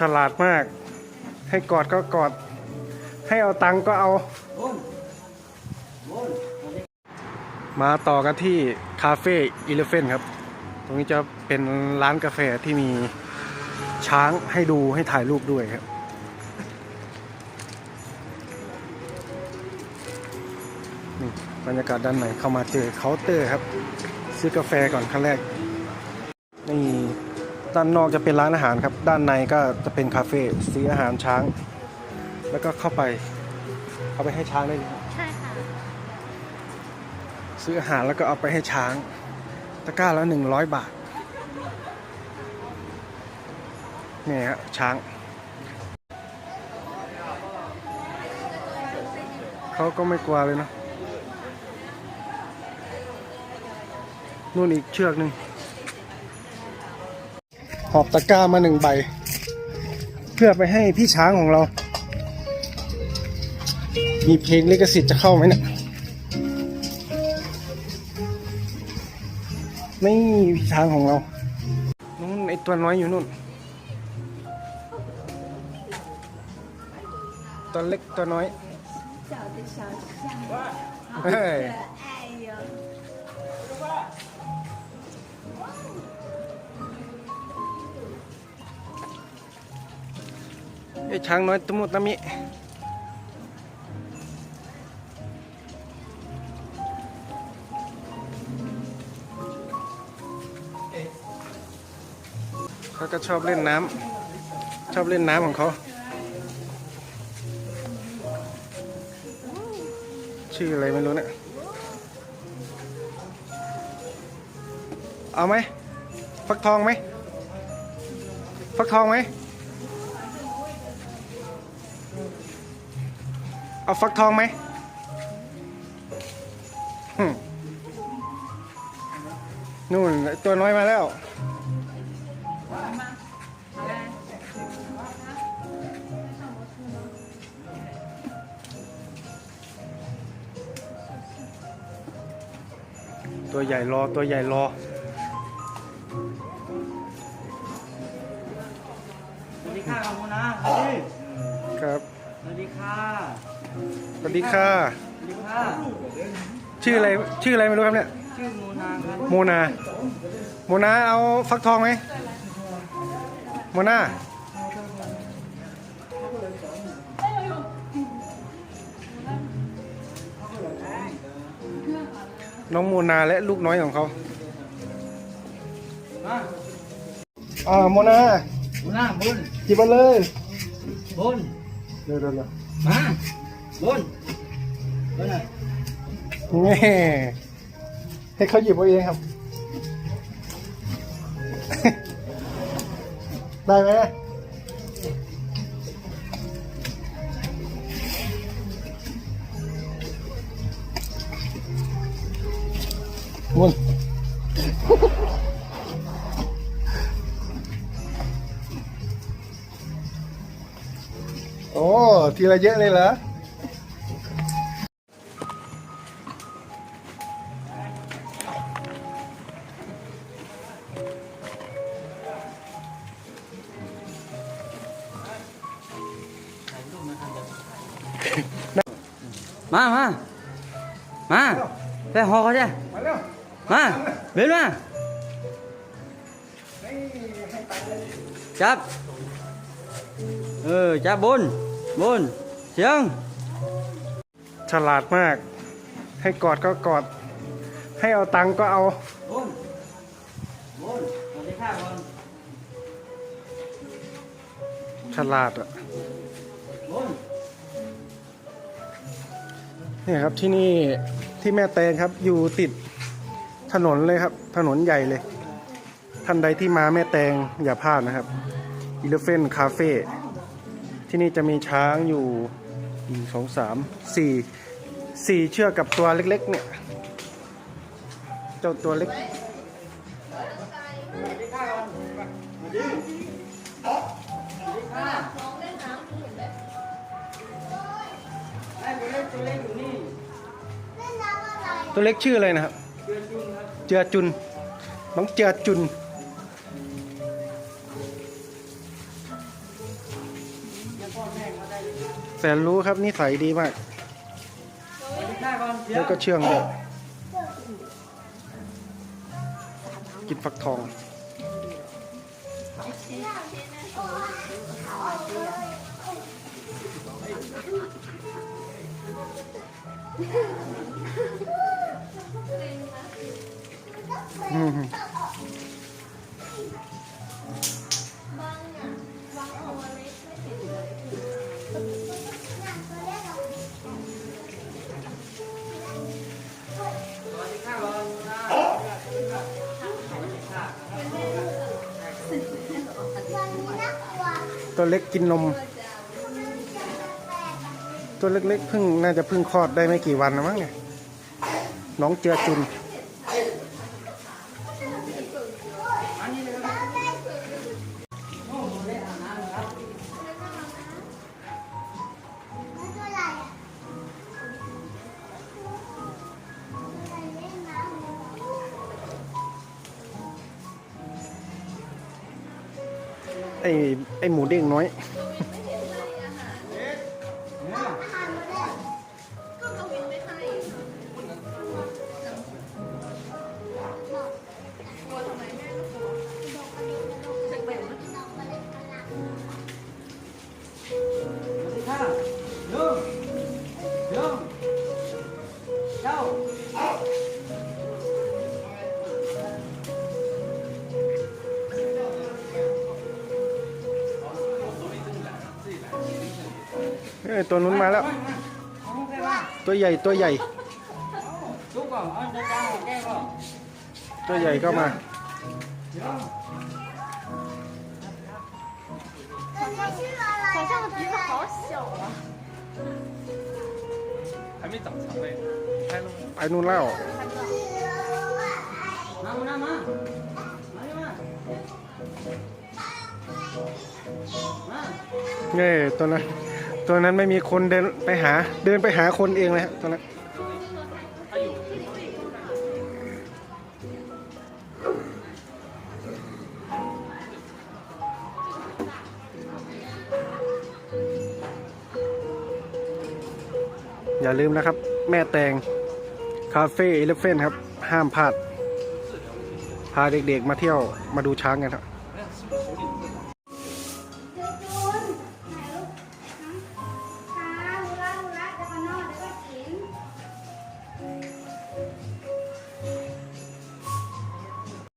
ฉลาดมาก ให้กอดก็กอด ให้เอาตังก็เอา มาต่อกันที่คาเฟ่อีเลฟเฟนครับ ตรงนี้จะเป็นร้านกาแฟที่มีช้างให้ดูให้ถ่ายรูปด้วยครับนี่บรรยากาศด้านในเข้ามาเจอเคาน์เตอร์ครับ ซื้อกาแฟก่อนขั้นแรกนี่ ด้านนอกจะเป็นร้านอาหารครับ ด้านในก็จะเป็นคาเฟ่ซื้ออาหารช้าง แล้วก็เข้าไป เอาไปให้ช้างได้เลยครับใช่ค่ะ ซื้ออาหารแล้วก็เอาไปให้ช้าง ตะกร้าละหนึ่งร้อยบาทนี่ฮะช้าง เขาก็ไม่กลัวเลยเนอะนู่นอีกเชือกหนึ่งห อบตะกร้ามาหนึ่งใบ เพื่อไปให้พี่ช้างของเรา มีเพลงลิขสิทธิ์จะเข้าไหมเนะี่ยไม่พี่ช้างของเรานู่นไอตัวน้อยอยู่นู่น ตัวเล็กตัวน้อย ไอช้างน้อยตมุตะมิเขาก็ชอบเล่นน้ำชอบเล่นน้ำของเขา ชื่ออะไรไม่รู้เนะี่ยเอาไหมฟักทองไหมฟักทองไหม เอาฟักทองไหมหึนู่นไอ้ตัวน้อยมาแล้ว ตัวใหญ่รอ ตัวใหญ่รอสวัสดีค่ะขอบคุณนะสวัสดีครับสวัส ดีค่ะสวัสดีค่ะ สวัสดีค่ะ ชื่ออะไร ชื่ออะไรไม่รู้ครับเนี่ย ชื่อมูนาครับโมนา โมนาเอาฟักทองไหมโมนาน้องโมนาและลูกน้อยของเขามาอ่าโมนามูนาบุญหยิบมาเลยบุญ เร็วเร็วเร็วมาบุญบุญหน่อยแง่ให้เขาหยิบเอาเองครับ ได้ไหม โอ้ทีละเยอะเลยเหรอมามามาไปหอเขาจ้ะมาเร็วมาเบนมาจับเออจั บบุญบุญเสียง ฉลาดมาก ให้กอดก็กอด ให้เอาตังค์ก็เอาบุญบุญสวัสดีค่ะบุญฉลาดอะบุญเนี่ยครับที่นี่ที่แม่แตงครับอยู่ติดถนนเลยครับ ถนนใหญ่เลย ท่านใดที่มาแม่แตงอย่าพลาดนะครับ Elephant Cafe ที่นี่จะมีช้างอยู่หนึ่งสองสามสี่สี่เชือกกับตัวเล็กๆ เนี่ย เจ้าตัวเล็กตัวเล็กชื่ออะไรนะครับเดือจุนครับเจือจุนน้องเจือจุน แสนรู้ครับนิสัยดีมากข้าก่อนเดี๋ยแล้ววก็เชื่องด้วยกินฟักทอง อืมข้า ตัวเล็กกินนม ตัวเล็กๆเพิ่งน่าจะเพิ่งคลอดได้ไม่กี่วันนะมั้งเนี่ยน้องเจือจุน ไอ้ไอ้หมูเด้งน้อย เอ้ยตัวนู้นมาแล้ว เอาลูกได้ป่ะ ตัวใหญ่ตัวใหญ่ จุกก่อนเอาจะจ้างแก้ก่อน ตัวใหญ่ก็มา 好像的鼻子好小啊。还没长肠嘞，开了吗？ ไปนู่นแล้ว มามามามามาดิมามา เน่ตัวนั้น ตัวนั้นไม่มีคนเดินไปหาเดินไปหาคนเองเลยครับตัวนั้นอย่าลืมนะครับ แม่แตงคาเฟ่เอลฟเฟนครับ ห้ามพลาด พาเด็กๆมาเที่ยวมาดูช้างกันครับ